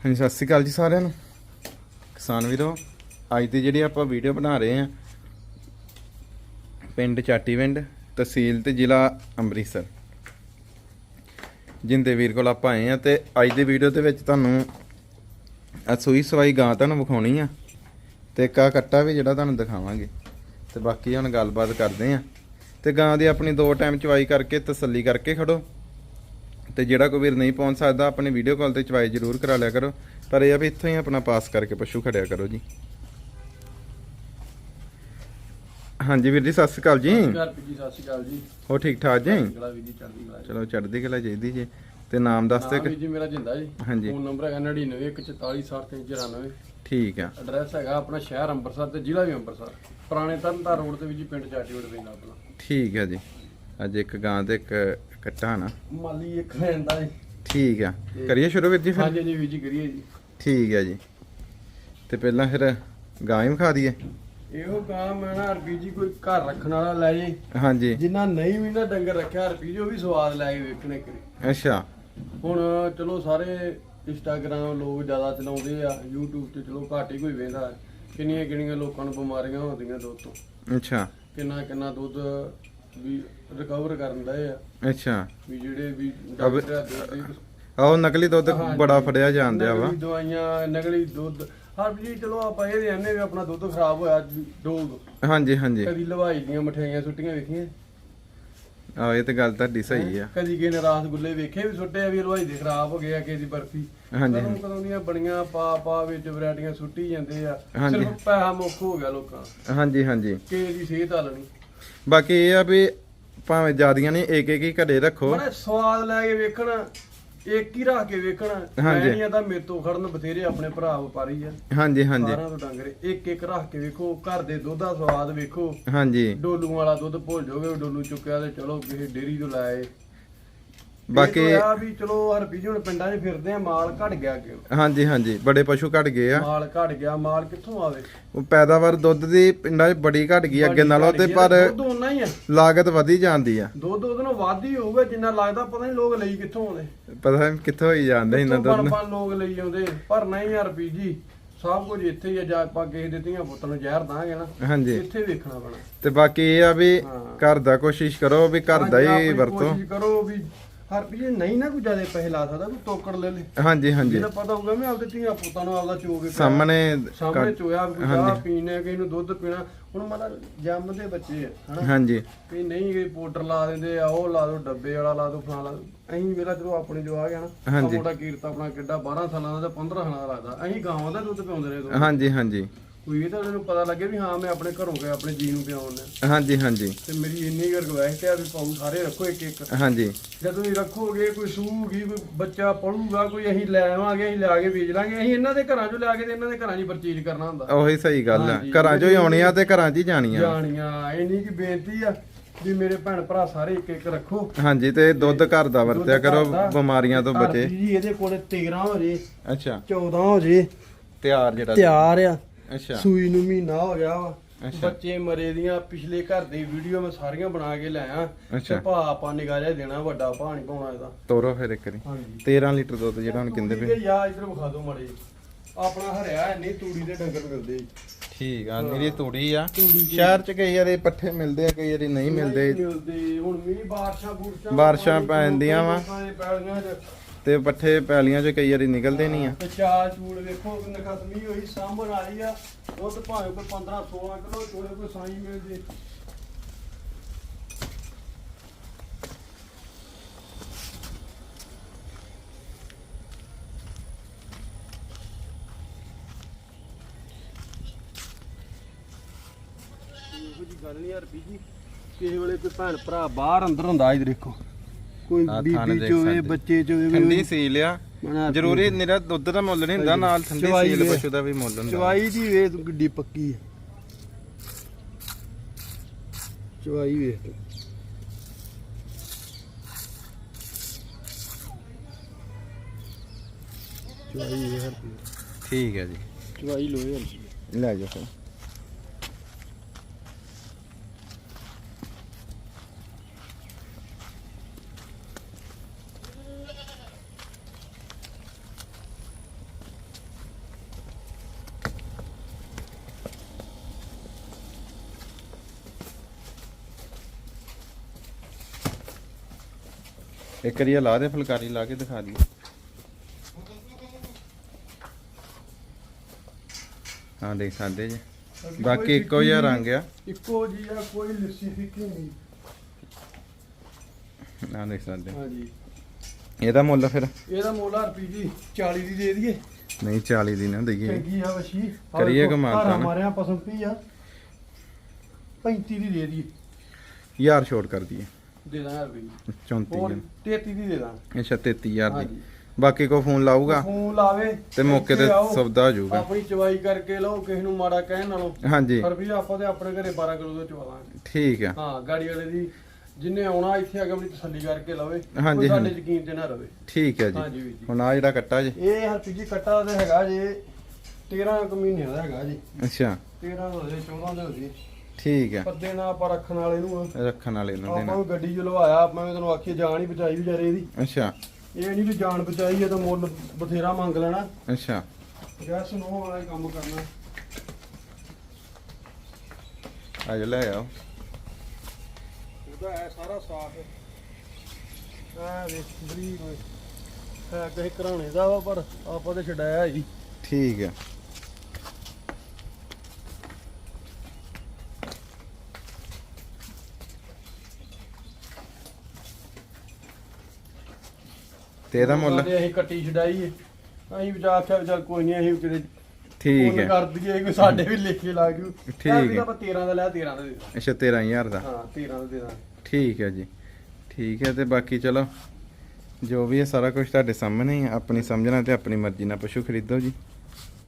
ਹਾਂਜੀ, ਸਤਿ ਸ਼੍ਰੀ ਅਕਾਲ ਜੀ ਸਾਰਿਆਂ ਨੂੰ। ਕਿਸਾਨ ਵੀਰੋ, ਅੱਜ ਦੀ ਜਿਹੜੀ ਆਪਾਂ ਵੀਡੀਓ ਬਣਾ ਰਹੇ ਆ ਪਿੰਡ ਚਾਟੀਵਿੰਡ, ਤਹਿਸੀਲ ਤੇ ਜ਼ਿਲ੍ਹਾ ਅੰਮ੍ਰਿਤਸਰ। ਜਿੰਦੇ ਵੀਰ ਕੋਲ ਆਪਾਂ ਆਏ ਆ ਤੇ ਅੱਜ ਦੀ ਵੀਡੀਓ ਦੇ ਵਿੱਚ ਤੁਹਾਨੂੰ ਆ ਸੂਈ ਸਵਾਈ ਗਾਂ ਤੁਹਾਨੂੰ ਵਿਖਾਉਣੀ ਆ ਤੇ ਇੱਕ ਕੱਟਾ ਵੀ ਜਿਹੜਾ ਤੁਹਾਨੂੰ ਦਿਖਾਵਾਂਗੇ। ਤੇ ਬਾਕੀ ਹੁਣ ਗੱਲਬਾਤ ਕਰਦੇ ਆ ਤੇ ਗਾਂ ਦੀ ਆਪਣੀ ਦੋ ਟਾਈਮ ਚਵਾਈ ਕਰਕੇ ਤਸੱਲੀ ਕਰਕੇ ਖੜੋ। ਤੇ ਜਿਹੜਾ ਕੋਈ ਵੀਰ ਨਹੀਂ ਪਹੁੰਚ ਸਕਦਾ ਆਪਣੇ ਵੀਡੀਓ ਕਾਲ ਤੇ ਚਵਾਈ ਜ਼ਰੂਰ ਕਰਾ ਲਿਆ ਕਰੋ। ਪਰ ਇਹ ਆ ਵੀ ਇੱਥੋਂ ਹੀ ਆਪਣਾ ਪਾਸ ਕਰਕੇ ਪਸ਼ੂ ਖੜਿਆ ਕਰੋ ਜੀ। ਹਾਂਜੀ ਵੀਰ ਜੀ ਸਤਿ ਸ਼੍ਰੀ ਅਕਾਲ ਜੀ। ਘਰ ਜੀ ਸਤਿ ਸ਼੍ਰੀ ਅਕਾਲ ਜੀ। ਹੋ ਠੀਕ ਠਾਕ ਜੀ? ਚਲੋ ਚੜ੍ਹਦੀ ਕਲਾ ਚਾਹੀਦੀ ਜੀ। ਤੇ ਨਾਮ ਦੱਸ ਤੇ ਜੀ ਮੇਰਾ ਜਿੰਦਾ ਜੀ। ਹਾਂਜੀ। ਫੋਨ ਨੰਬਰ ਹੈਗਾ 9914467394 ਠੀਕ ਆ। ਐਡਰੈਸ ਹੈਗਾ ਆਪਣਾ ਸ਼ਹਿਰ ਅੰਮ੍ਰਿਤਸਰ ਤੇ ਜ਼ਿਲ੍ਹਾ ਵੀ ਅੰਮ੍ਰਿਤਸਰ ਪੁਰਾਣੇ ਤਰਨਤਾਰਨ ਰੋਡ ਤੇ ਵੀ ਜੀ ਪਿੰਡ ਚਾਟੀਵੜ ਪੈਂਦਾ ਆਪਣਾ। ਠੀਕ ਆ ਜੀ। ਅੱਜ ਇੱਕ ਗਾਂ ਤੇ ਇੱਕ ਕੱਟਾ ਨਾ। ਮਾਲੀ ਇੱਕ ਰਹਿੰਦਾ ਜੀ ਠੀਕ ਆ। ਕਰੀਏ ਸ਼ੁਰੂ ਵੀਰ ਜੀ ਫਿਰ? ਹਾਂਜੀ ਜੀ ਵੀ ਜੀ ਕਰੀਏ ਜੀ। ਠੀਕ ਆ ਜੀ। ਤੇ ਪਹਿਲਾਂ ਫਿਰ ਗਾਂ ਹੀ ਵਿਖਾ ਦਈਏ। ਇਹੋ ਕੰਮ ਹੈ ਨਾ ਅਰਬੀ ਜੀ ਕੋਈ ਘਰ ਰੱਖਣ ਵਾਲਾ ਲੈ ਜੇ। ਹਾਂਜੀ। ਜਿੰਨਾ ਨਹੀਂ ਵੀ ਨਾ ਡੰਗਰ ਰੱਖਿਆ ਅਰਬੀ ਜੀ ਉਹ ਵੀ ਸਵਾਦ ਲੈ ਕੇ ਵੇਖਣੇ ਕਰੇ ਅੱਛਾ। ਹੁਣ ਚਲੋ ਸਾਰੇ ਇੰਸਟਾਗ੍ਰਾਮ ਲੋਕ ਜ਼ਿਆਦਾ ਚਲਾਉਂਦੇ ਆ YouTube ਤੇ ਚਲੋ ਘੱਟ ਹੀ ਕੋਈ ਵੇਂਦਾ ਕਿੰਨੀਆਂ ਕਿੰਨੀਆਂ ਲੋਕਾਂ ਨੂੰ ਬਿਮਾਰੀਆਂ ਹੁੰਦੀਆਂ ਦੁੱਧ ਤੋਂ। ਅੱਛਾ। ਕਿੰਨਾ ਕਿੰਨਾ ਦੁੱਧ ਵੀ ਰਿਕਵਰ ਕਰਨ ਦਾ ਆ। ਅੱਛਾ। ਵੀ ਜਿਹੜੇ ਵੀ ਡਾਕਟਰ ਆ ਦੁੱਧ ਦੀ ਆਹ ਨਕਲੀ ਦੁੱਧ ਹਾਂਜੀ। ਬੜਾ ਫੜਿਆ ਜਾਂਦਿਆ ਵਾ। ਨਕਲੀ ਦਵਾਈਆਂ ਨਕਲੀ ਦੁੱਧ। ਹਰ ਜੀ ਚਲੋ ਆਪਾਂ ਇਹ ਕਹਿੰਦੇ ਵੀ ਆਪਣਾ ਦੁੱਧ ਖਰਾਬ ਹੋਇਆ ਡੋਗ। ਹਾਂਜੀ ਹਾਂਜੀ। ਕਦੀ ਲਵਾਈ ਦੀਆਂ ਮਠਿਆਈਆਂ ਸੁੱਟੀਆਂ ਵੇਖੀਆਂ? ਆਹ ਇਹ ਤੇ ਗੱਲ ਤੁਹਾਡੀ ਸਹੀ ਆ। ਕਦੀ ਕਿਸੇ ਨੇ ਰਾਸਗੁੱਲੇ ਵੇਖੇ ਵੀ ਸੁੱਟੇ ਆ ਵੀ ਹਲਵਾਈ ਦੇ ਖਰਾਬ ਹੋ ਗਏ ਆ ਕਿਸੇ ਦੀ ਬਰਫੀ? ਹਾਂਜੀ, ਕਦੋਂ ਕਦੋਂ ਦੀਆਂ ਬਣੀਆਂ ਪਾ ਪਾ ਵਿੱਚ ਵੈਰਾਈਟੀਆਂ ਸੁੱਟੀ ਜਾਂਦੇ ਆ। ਹਾਂਜੀ। ਸਿਰਫ ਪੈਸਾ ਮੁੱਖ ਹੋ ਗਿਆ ਲੋਕਾਂ। ਹਾਂਜੀ ਹਾਂਜੀ। ਕਿਸੇ ਦੀ ਸਿਹਤ ਹਾਲ ਨਹੀਂ। ਬਾਕੀ ਇਹ ਆ ਵੀ ਭਾਵੇਂ ਜਿਆਦੀਆਂ ਨਹੀਂ ਇੱਕ ਇੱਕ ਹੀ ਘਰੇ ਰੱਖੋ। ਬੜਾ ਸਵਾਦ ਲੈ ਕੇ ਵੇਖਣਾ ਇੱਕ ਹੀ ਰੱਖ ਕੇ ਵੇਖਣਾ ਹਾਂਜੀ। ਮੈਂ ਨਹੀਂ ਤਾਂ ਮੇਤੋਂ ਖੜਨ ਬਥੇਰੇ ਆਪਣੇ ਭਰਾ ਵਪਾਰੀ ਆ। ਹਾਂਜੀ ਹਾਂਜੀ। ਸਾਰਿਆਂ ਤੋਂ ਡੰਗਰੇ ਇੱਕ ਇੱਕ ਰੱਖ ਕੇ ਵੇਖੋ ਘਰ ਦੇ ਦੁੱਧ ਦਾ ਸਵਾਦ ਵੇਖੋ। ਹਾਂਜੀ। ਡੋਲੂ ਵਾਲਾ ਦੁੱਧ ਭੁੱਲ ਜਾਓਗੇ ਡੋਲੂ ਚੁੱਕਿਆ ਤੇ ਚਲੋ ਕਿਸੇ ਡੇਰੀ ਤੋਂ ਲਾਏ ਬਾਕੀ ਆ ਵੀ ਚਲੋ ਹਰਪੀ ਜੀ ਹੁਣ ਪਿੰਡਾਂ 'ਚ ਫਿਰਦੇ ਆ ਮਾਲ ਘਟ ਗਿਆ ਅੱਗੇ। ਹਾਂਜੀ ਹਾਂਜੀ ਬੜੇ ਪਸ਼ੂ ਘਟ ਗਏ ਆ। ਮਾਲ ਘਟ ਗਿਆ ਮਾਲ ਕਿੱਥੋਂ ਆਵੇ? ਉਹ ਪੈਦਾਵਾਰ ਦੁੱਧ ਦੀ ਪਿੰਡਾਂ 'ਚ ਬੜੀ ਘਟ ਗਈ ਅੱਗੇ ਨਾਲੋਂ ਤੇ ਪਰ ਦੁੱਧ ਉਨਾ ਹੀ ਆ। ਲਾਗਤ ਵਧੀ ਜਾਂਦੀ ਆ। ਦੁੱਧ ਉਹਦੇ ਨਾਲ ਵੱਧ ਹੀ ਹੋਊਗਾ ਜਿੰਨਾ ਲੱਗਦਾ ਪਤਾ ਨਹੀਂ ਲੋਕ ਲਈ ਕਿੱਥੋਂ ਆਉਂਦੇ। ਪਤਾ ਨੀ ਕਿੱਥੋਂ ਹੋਈ ਜਾਂਦਾ ਇਹਨਾਂ ਦੁੱਧ ਬਣ ਬਣ ਲੋਕ ਲਈ ਆਉਂਦੇ ਪਰ ਨਹੀਂ ਯਾਰ ਜੀ ਸਭ ਕੁਝ ਇੱਥੇ ਹੀ ਆ ਜਾਂ ਆਪਾਂ ਕਿਸੇ ਦੇ ਧੀਆਂ ਪੁੱਤ ਨੂੰ ਜ਼ਹਿਰ ਦਾਂਗੇ ਨਾ ਹਾਂਜੀ। ਇੱਥੇ ਵੇਖਣਾ ਪੈਣਾ। ਤੇ ਬਾਕੀ ਇਹ ਆ ਵੀ ਹਾਂ। ਘਰ ਦਾ ਕੋਸ਼ਿਸ਼ ਕਰੋ ਵੀ ਘਰ ਦਾ ਹੀ ਵਰਤੋ। ਕੋਸ਼ਿਸ਼ ਕਰੋ ਵੀ ਹਰ ਵੀ ਨਹੀਂ ਨਾ ਕੋਈ ਜ਼ਿਆਦਾ ਪੈਸੇ ਲਾ ਸਕਦਾ ਕੋਈ ਟੋਕੜ ਲੈ ਲੈ। ਹਾਂਜੀ ਹਾਂਜੀ। ਜਿਹਦਾ ਪਤਾ ਹੋਊਗਾ ਮੈਂ ਆਪਦੇ ਧੀਆਂ ਪੁੱਤਾਂ ਨੂੰ ਆਪਦਾ ਚੋ ਕੇ ਪਿਆ। ਸਾਹਮਣੇ ਸਾਹਮਣੇ ਕੱਢ- ਚੋਇਆ ਕੋਈ ਹਾਂਜੀ। ਚਾਹ ਪੀਣੇ ਕਿਸੇ ਨੂੰ ਦੁੱਧ ਪੀਣਾ ਹੁਣ ਮਤਲਬ ਜੰਮਦੇ ਬੱਚੇ ਆ ਹਨਾ? ਹਾਂਜੀ। ਵੀ ਨਹੀਂ ਇਹ ਪਾਊਡਰ ਲਾ ਦਿੰਦੇ ਆ ਉਹ ਲਾ ਦੋ ਡੱਬੇ ਵਾਲਾ ਲਾ ਦੋ ਫਲਾਂ ਲਾ ਦੋ। ਅਸੀਂ ਵੇਲਾ ਜਦੋਂ ਆਪਣੇ ਜੋ ਆ ਗਿਆ ਨਾ। ਮੋਟਾ ਕੀਰਤ ਆਪਣਾ ਕਿੱਡਾ 12 ਸਾਲਾਂ ਦਾ ਤੇ 15 ਸਾਲਾਂ ਦਾ ਲੱਗਦਾ। ਅਸੀਂ ਗਾਵਾਂ ਦਾ ਦੁੱਧ ਪਿਆਉਂਦੇ ਰਹੇ ਹਾਂਜੀ। ਕੋਈ ਇਹ ਤਾਂ ਮੈਨੂੰ ਪਤਾ ਲੱਗੇ ਵੀ ਹਾਂ ਮੈਂ ਆਪਣੇ ਘਰੋਂ ਗਿਆ ਆਪਣੇ ਜੀ ਨੂੰ ਪਿਆਉਂਦਾ ਹਾਂਜੀ ਹਾਂਜੀ। ਤੇ ਮੇਰੀ ਇੰਨੀ ਕੁ ਰਿਕਵੈਸਟ ਹੈ ਵੀ ਪਾਉ ਸਾਰੇ ਰੱਖੋ ਇੱਕ ਇੱਕ। ਹਾਂਜੀ। ਜਦੋਂ ਤੁਸੀਂ ਰੱਖੋਗੇ ਕੋਈ ਸੂਗੀ ਕੋਈ ਬੱਚਾ ਪੜੂਗਾ ਕੋਈ ਅਸੀਂ ਲੈ ਆਵਾਂਗੇ ਅਸੀਂ ਲਿਆ ਕੇ ਵੇਚ ਲਾਂਗੇ ਅਸੀਂ ਇਹਨਾਂ ਦੇ ਘਰਾਂ ਚੋਂ ਲਿਆ ਕੇ ਤੇ ਇਹਨਾਂ ਦੇ ਘਰਾਂ 'ਚ ਪਰਚੇਜ ਕਰਨਾ ਹੁੰਦਾ। ਉਹੀ ਸਹੀ ਗੱਲ ਆ। ਹਾਂਜੀ। ਘਰਾਂ 'ਚੋਂ ਹੀ ਆਉਣੀਆਂ ਤੇ ਘਰਾਂ 'ਚ ਹੀ ਜਾਣੀਆਂ ਜਾਣੀਆਂ। ਇੰਨੀ ਕੀ ਬੇਨਤੀ ਆ ਵੀ ਮੇਰੇ ਭੈਣ ਭਰਾ ਸਾਰੇ ਇੱਕ ਇੱਕ ਰੱਖੋ। ਹਾਂਜੀ ਤੇ ਦੁੱਧ ਘਰ ਦਾ ਵਰਤਿਆ ਦੁੱਧ ਕਰੋ ਘਰ ਦਾ। ਬਿਮਾਰੀਆਂ ਤੋਂ ਘਰ ਬਚੇ। ਦੀ ਜੀ ਇਹਦੇ ਕੋਲੇ 13 ਹੋ ਜੇ ਅੱਛਾ। 14 ਹੋ ਜੇ ਤਿਆਰ ਜਿਹੜਾ ਤਿਆਰ ਆ। ਅੱਛਾ। ਸੂਈ ਨੂੰ ਮਹੀਨਾ ਹੋ ਗਿਆ ਵਾ। ਅੱਛਾ। ਬੱਚੇ ਮਰੇ ਦੀਆਂ ਪਿਛਲੇ ਘਰ ਦੀ ਵੀਡੀਓ ਮੈਂ ਸਾਰੀਆਂ ਬਣਾ ਕੇ ਲਿਆਇਆ ਅੱਛਾ। ਤੇ ਭਾ ਆਪਾਂ ਜਿਹਾ ਦੇਣਾ ਵੱਡਾ ਭਾ ਨਹੀਂ ਪਾਉਣਾ ਇਹਦਾ। ਤੋਰੋ ਫਿਰ ਇੱਕ ਵਾਰੀ। ਹਾਂਜੀ। 13 ਲੀਟਰ ਦੁੱਧ ਜਿਹੜਾ ਹੁਣ ਕਹਿੰਦੇ ਪਏ। ਯਾ ਇਧਰ ਵਿਖਾ ਦਿਓ ਮੜੇ ਆਪਣਾ ਹਰਿਆ ਨਹੀਂ ਤੂੜੀ ਦੇ ਡੰਗਰ ਮਿਲਦੇ ਠੀਕ ਆ ਮੇਰੀ ਤੂੜੀ ਆ। ਤੂੜੀ। ਸ਼ਹਿਰ 'ਚ ਕਈ ਵਾਰੀ ਪੱਠੇ ਮਿਲਦੇ ਆ ਕਈ ਵਾਰੀ ਨਹੀਂ ਮਿਲਦੇ। ਮਿਲਦੇ। ਹੁਣ ਮੀਂਹ ਬਾਰਿਸ਼ਾਂ ਬੁਰਸ਼ਾਂ ਬਾਰਿਸ਼ਾਂ ਪੈਂਦੀਆਂ ਵਾਂ। ਪੈਲੀਆਂ 'ਚ। ਤੇ ਪੱਠੇ ਪੈਲੀਆਂ 'ਚ ਕਈ ਵਾਰੀ ਨਿਕਲਦੇ ਨਹੀਂ ਆ। ਤੇ ਚਾਲ ਚੂੜ ਵੇਖੋ ਨਖਸਮੀ ਹੋਈ, ਸਾਂਭਣ ਵਾਲੀ ਆ। ਦੁੱਧ ਭਾਵੇਂ ਕੋਈ 15 16 ਕਿਲੋ ਚੋਲੇ ਕੋਈ ਸਾਈ ਮਿਲ ਜੇ ਗੱਲ ਨਹੀਂ ਯਾਰ ਬੀਜੀ। ਕਿਸੇ ਵੇਲੇ ਕੋਈ ਭੈਣ ਭਰਾ ਬਾਹਰ ਅੰਦਰ ਹੁੰਦਾ ਇਹ ਦੇਖੋ। ਕੋਈ ਆਹ ਥਾਣੇ ਬੀਬੀ ਦੇਖ ਚੋਵੇ ਸਕਦੇ। ਬੱਚੇ ਚੋਵੇ ਠੰਡੀ ਸੀਲ ਆ। ਬਣਾ ਜ਼ਰੂਰੀ ਨਿਰਾ ਦੁੱਧ ਦਾ ਮੁੱਲ ਨਹੀਂ ਹੁੰਦਾ ਨਾਲ ਠੰਡੀ ਚਵਾਈ ਸੀਲ ਵੇ। ਪਸ਼ੂ ਦਾ ਵੀ ਮੁੱਲ ਹੁੰਦਾ। ਚਵਾਈ ਦੀ ਵੇਖ ਤੂੰ ਕਿੱਡੀ ਪੱਕੀ ਹੈ ਚਵਾਈ ਵੇਖ। ਤੂੰ ਚਵਾਈ ਵੇਖ। ਹਰ ਠੀਕ ਹੈ ਜੀ। ਚਵਾਈ ਲੋਏ ਹਰ ਲੈ ਜਾਓ ਫਿਰ। ਇੱਕ ਵਾਰੀ ਲਾ ਦੇ ਫੁਲਕਾਰੀ ਲਾ ਕੇ ਦਿਖਾ ਦੀ ਹਾਂ ਦੇਖ ਸਕਦੇ ਜੀ। ਬਾਕੀ ਇੱਕੋ ਜਿਹਾ ਰੰਗ ਆ। ਇੱਕੋ ਜੀ ਆ ਕੋਈ ਲਿੱਸੀ ਫਿੱਕੀ ਨਹੀਂ। ਹਾਂ ਦੇਖ ਸਕਦੇ। ਹਾਂਜੀ। ਇਹਦਾ ਮੁੱਲ ਫਿਰ? ਇਹਦਾ ਮੁੱਲ ਰੁਪਈ ਜੀ 40 ਦੀ ਦੇ ਦਈਏ। ਨਹੀਂ 40 ਦੀ ਨਾ ਦਈਏ। ਚੰਗੀ ਆ ਵਸ਼ੀ ਕਰੀਏ ਕਮਾਲ ਤਾਂ ਨਾ। ਹਮਾਰੇ ਆ ਪਸੰਦ ਆ। 35 ਦੀ ਦੇ ਦਈਏ। ਯਾਰ ਛੋਟ ਕਰ ਦਈਏ। ਦੇ ਦਾਂ ਰੁਪਈ 34 ਹੋਰ ਹਜ਼ਾਰ। 33 ਦੀ ਦੇ ਦਾਂ। ਅੱਛਾ 33000 ਦੀ। ਹਾਂਜੀ। ਬਾਕੀ ਕੋ ਫੋਨ ਲਾਊਗਾ? ਫੋਨ ਲਾਵੇ ਤੇ ਮੌਕੇ ਤੇ ਇੱਥੇ ਆਓ, ਸੌਦਾ ਹੋ ਜਾਊਗਾ। ਆਪਣੀ ਚਵਾਈ ਕਰਕੇ ਲਓ ਕਿਸੇ ਨੂੰ ਮਾੜਾ ਕਹਿਣ ਨਾਲੋਂ। ਹਾਂਜੀ। ਪਰ ਵੀ ਆਪਾਂ ਤੇ ਆਪਣੇ ਘਰੇ 12 ਕਿਲੋ ਦਾ ਚਵਾ ਲਾਂਗੇ। ਠੀਕ ਆ। ਹਾਂ ਗਾੜੀ ਵਾਲੇ ਦੀ ਜਿੰਨੇ ਆਉਣਾ ਇੱਥੇ ਆ ਕੇ ਆਪਣੀ ਤਸੱਲੀ ਕਰਕੇ ਲਵੇ। ਹਾਂਜੀ, ਕੋਈ ਸਾਡੇ ਹਾਂਜੀ। ਯਕੀਨ ਤੇ ਨਾ ਰਵੇ। ਠੀਕ ਜੀ। ਹਾਂਜੀ ਵੀਰ ਜੀ। ਹੁਣ ਆ ਜਿਹੜਾ ਕੱਟਾ ਜੀ। ਇਹ ਹਰਪੀ ਜੀ ਕੱਟਾ ਤੇ ਹੈਗਾ ਜੇ 13 ਕੁ ਮਹੀਨੇ ਦਾ ਹੈਗਾ ਜੀ। ਅੱਛਾ। 13 ਦਾ ਹੋ ਜੇ 14 ਦਾ ਹੋ ਜੇ। ਠੀਕ ਆ ਪੱਦੇ ਨਾਲ ਆਪਾਂ ਰੱਖਣ ਵਾਲੇ ਨੂੰ ਆ। ਰੱਖਣ ਵਾਲੇ ਨੂੰ ਆਪਾਂ ਦੇਣਾ। ਨੂੰ ਗੱਡੀ ਚ ਲਵਾਇਆ ਆਪਾਂ ਵੀ ਤੈਨੂੰ ਆਖੀ ਜਾਨ ਹੀ ਬਚਾਈ ਵਿਚਾਰੇ ਦੀ। ਅੱਛਾ। ਇਹ ਨਹੀਂ ਵੀ ਜਾਨ ਬਚਾਈ ਹੈ ਤਾਂ ਮੁੱਲ ਬਥੇਰਾ ਮੰਗ ਲੈਣਾ। ਅੱਛਾ। ਗੈਸ ਨੂੰ ਵਾਲਾ ਹੀ ਕੰਮ ਕਰਨਾ। ਅੱਜ ਲੈ ਆਓ। ਉਹਦਾ ਹੈ ਸਾਰਾ ਸਾਫ਼ ਆ ਵੇਖ ਬਰੀਕ ਹੋਏ ਹੈ ਕਿਸੇ ਘਰਾਣੇ ਦਾ ਵਾ ਪਰ ਆਪਾਂ ਤੇ ਛਡਾਇਆ ਹੀ। ਠੀਕ ਆ ਤੇ ਇਹਦਾ ਮੁੱਲ। ਅਸੀਂ ਕੱਟੀ ਛਡਾਈ ਹੈ ਅਸੀਂ ਵਿਚਾਰ ਆਖਿਆ ਵੀ ਚੱਲ ਕੋਈ ਨਹੀਂ ਅਸੀਂ ਕਿਤੇ ਠੀਕ ਹੈ ਕਰ ਦਈਏ ਕੋਈ ਸਾਡੇ ਵੀ ਲੇਖੇ ਲੱਗ ਜੂ। ਠੀਕ ਹੈ। ਆਪਾਂ 13 ਦਾ ਲਿਆ 13 ਦਾ ਦੇ। ਅੱਛਾ 13000 ਦਾ? ਹਾਂ 13 ਦਾ ਦੇ ਦਾਂ ਠੀਕ ਹੈ ਜੀ। ਠੀਕ ਹੈ ਤੇ ਬਾਕੀ ਚਲੋ ਜੋ ਵੀ ਹੈ ਸਾਰਾ ਕੁਝ ਤੁਹਾਡੇ ਸਾਹਮਣੇ ਹੈ ਆਪਣੀ ਸਮਝਣਾ ਤੇ ਆਪਣੀ ਮਰਜ਼ੀ ਨਾਲ ਪਸ਼ੂ ਖਰੀਦੋ ਜੀ।